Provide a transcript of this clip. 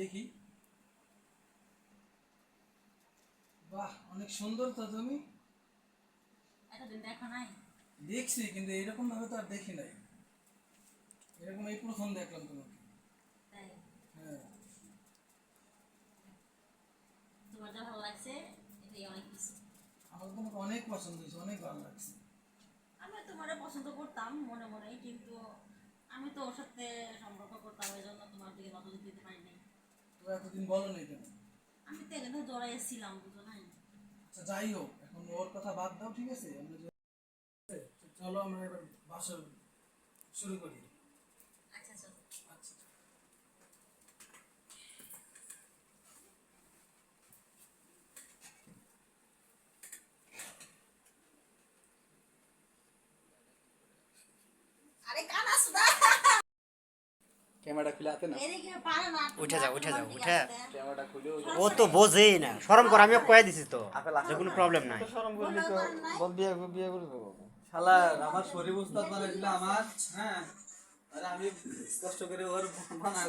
দেখি। বাহ অনেক সুন্দর তো তুমি। এতদিন দেখো নাই। দেখছি কিন্তু এরকম ভাবে তো আর দেখি নাই। এরকম এই প্রথম দেখলাম তোমাকে। হ্যাঁ। তোমার যা ভালো লাগছে এটাই অনেক কিছু আমার তোমাকে অনেক পছন্দ হয়েছে অনেক ভালো লাগছে। আমি তোমারে পছন্দ করতাম মনে মনে কিন্তু আমি তো ওর সাথে এতদিন বলো নাই কেন আমি তো এখানে জড়াইছিলাম বুঝো নাই? আচ্ছা যাই হোক এখন ওর কথা বাদ দাও ঠিক আছে? আমরা চলো আমরা এবার বাসর শুরু করি। আচ্ছা চলো। আচ্ছা আরে কানা সুদা ক্যামেরা খুলে আতে না উঠে যাও, উঠে যাও, উঠে। ক্যামেরাটা খুলে ও তো বোঝেই না। শরম কর আমিও কয়ে দিছি তো। যে কোনো প্রবলেম নাই। শরম করলি তো? বল বিয়ে বিয়ে করব শালা আমার শরীর উস্তাদ বানাইছিল আমার হ্যাঁ। আরে আমি কষ্ট করে ওর বানা